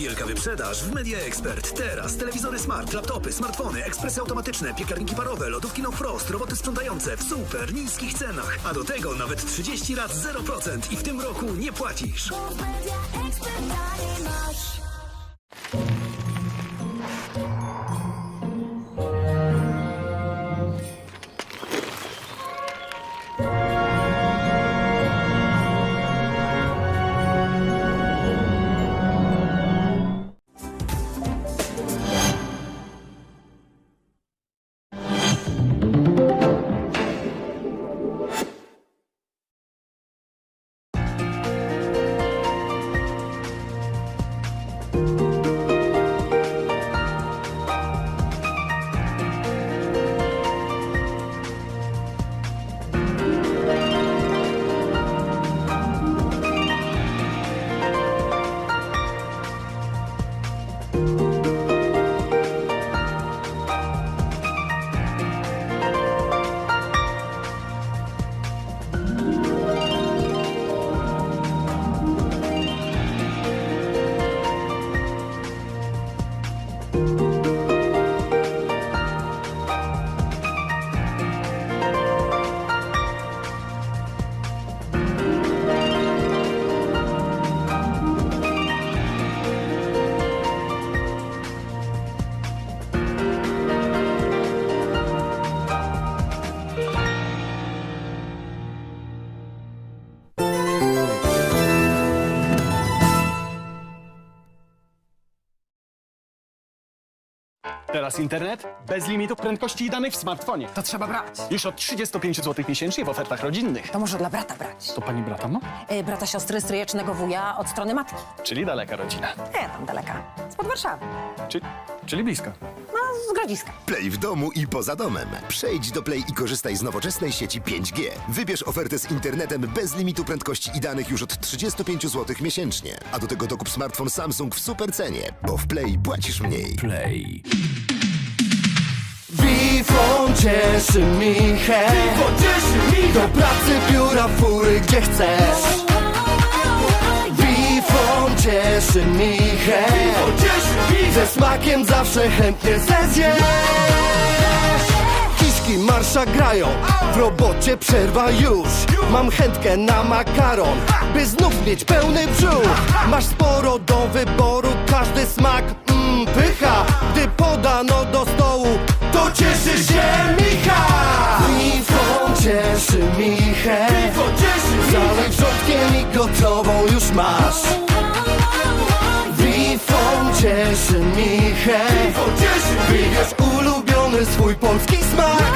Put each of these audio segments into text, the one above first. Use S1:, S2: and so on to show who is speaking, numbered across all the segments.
S1: Wielka wyprzedaż w Media Expert. Teraz telewizory smart, laptopy, smartfony, ekspresy automatyczne, piekarniki parowe, lodówki No Frost, roboty sprzątające w super niskich cenach. A do tego nawet 30 lat 0% i w tym roku nie płacisz.
S2: Bo w
S3: Teraz internet bez limitu prędkości i danych w smartfonie.
S4: To trzeba brać.
S3: Już od 35 zł miesięcznie w ofertach rodzinnych.
S4: To może dla brata brać.
S3: To pani brata ma?
S4: E, brata siostry stryjecznego wuja od strony matki.
S3: Czyli daleka rodzina.
S4: Nie, tam daleka. Spod Warszawy.
S3: Czy, czyli blisko.
S4: No, z Grodziska.
S5: Play w domu i poza domem. Przejdź do Play i korzystaj z nowoczesnej sieci 5G. Wybierz ofertę z internetem bez limitu prędkości i danych już od 35 zł miesięcznie. A do tego dokup smartfon Samsung w super cenie, bo w Play płacisz mniej.
S6: Play.
S7: Wifon cieszy mi Do pracy biura fury gdzie chcesz Wifon cieszy mi Ze smakiem zawsze chętnie zezjesz Kiszki marsza grają W robocie przerwa już. Mam chętkę na makaron By znów mieć pełny brzuch. Masz sporo do wyboru Każdy smak mm, pycha. Gdy podano do stołu To cieszy się Micha. Wifon cieszy Michę Zalej wrzątkiem i gotową już masz Wifon cieszy Michę Wybierz ulubiony swój polski smak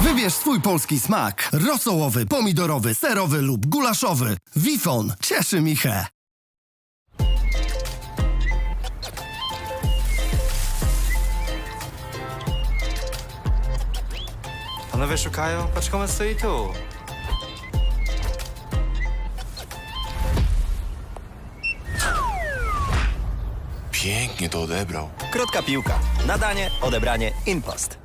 S8: Wybierz swój polski smak. Rosołowy, pomidorowy, serowy lub gulaszowy. Wifon cieszy Michę.
S9: Panowie szukają? Paczkomat stoi tu.
S6: Pięknie to odebrał.
S10: Krótka piłka. Nadanie, odebranie, impost.